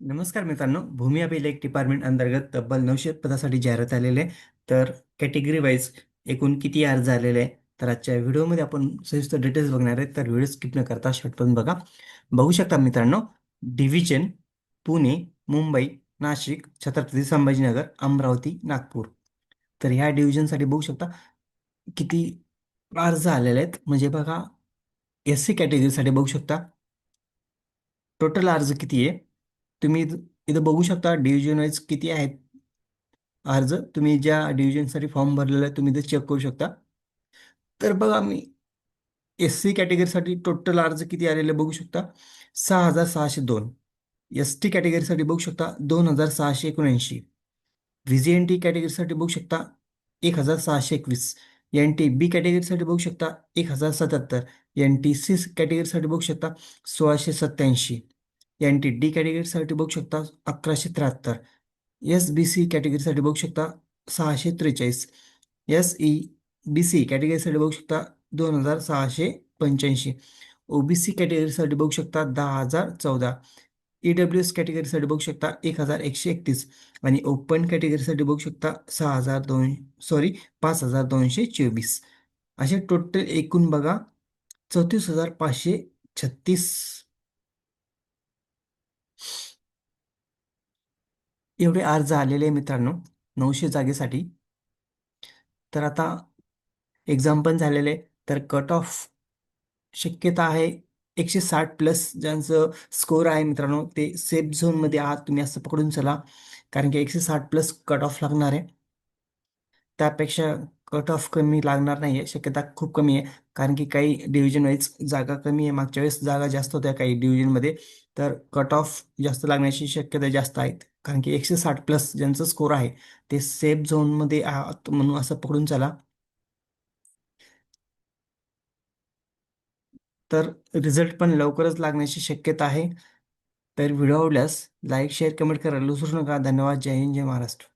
नमस्कार मित्रांनो भूमी अभिलेख डिपार्टमेंट अंतर्गत तब्बल नऊशे पदासाठी जाहिरात आलेले आहे. तर कॅटेगरी वाईज एकूण किती अर्ज आलेले आहे? तर आजच्या व्हिडिओमध्ये आपण सविस्तर डिटेल्स बघणार आहे. तर व्हिडिओ स्किप न करता शॉर्टपर्यंत बघा. बघू शकता मित्रांनो डिव्हिजन पुणे मुंबई नाशिक छत्रपती संभाजीनगर अमरावती नागपूर. तर ह्या डिव्हिजनसाठी बघू शकता किती अर्ज आलेले आहेत. म्हणजे बघा एस सी कॅटेगरीसाठी बघू शकता. टोटल अर्ज किती आहे? तुम्ही इथं इथं बघू शकता डिव्हिजन वाईज किती आहेत? अर्ज. तुम्ही ज्या डिव्हिजनसाठी फॉर्म भरलेला आहे तुम्ही इथं चेक करू शकता. तर बघा मी एस सी कॅटेगरीसाठी टोटल अर्ज किती आलेले बघू शकता? सहा हजार सहाशे दोन. एस टी कॅटेगरीसाठी बघू शकता दोन हजार सहाशे एकोणऐंशी. व्ही जी एन टी कॅटेगरीसाठी बघू शकता एक हजार सहाशे एकवीस. एन टी बी कॅटेगरीसाठी बघू शकता एक हजार सत्याहत्तर. एन टी सी कॅटेगरीसाठी बघू शकता सोळाशे सत्याऐंशी एन टी डी कॅटेगरीसाठी बघू शकता अकराशे त्र्याहत्तर. एस बी सी कॅटेगरीसाठी बघू शकता सहाशे त्रेचाळीस. एस ई बी सी कॅटेगरीसाठी बघू शकता दोन हजार सहाशे पंच्याऐंशी. ओ बी सी कॅटेगरीसाठी बघू शकता दहा हजार चौदा. ई डब्ल्यू एस कॅटेगरीसाठी बघू शकता एक हजार एकशे एकतीस. आणि ओपन कॅटेगरीसाठी बघू शकता सहा हजार दोन सॉरी पाच हजार दोनशे चोवीस. असे टोटल एकूण बघा चौतीस हजार पाचशे छत्तीस. एवढे अर्ज आलेले आहे मित्रांनो नऊशे जागेसाठी. तर आता एक्झाम पण झालेले आहे. तर कट ऑफ शक्यता आहे एकशे साठ प्लस ज्यांचं स्कोर आहे मित्रांनो ते सेफ झोनमध्ये आहात तुम्ही असं पकडून चला. कारण की एकशे साठ प्लस कट ऑफ लागणार आहे. त्यापेक्षा कट ऑफ कमी लागणार नाही आहे शक्यता खूप कमी आहे. कारण की काही डिव्हिजन वाईज जागा कमी आहे मागच्या वेळेस जागा जास्त होत्या काही डिव्हिजनमध्ये तर कट ऑफ जास्त लागण्याची शक्यता जास्त आहेत. कारण की एकशे साठ प्लस ज्यांचं स्कोर आहे ते सेफ झोनमध्ये आहात म्हणून असं पकडून चला. तर रिझल्ट पण लवकरच लागण्याची शक्यता आहे. तर व्हिडिओ आवडल्यास लाईक शेअर कमेंट करायला विसरू नका. धन्यवाद. जय हिंद जय महाराष्ट्र.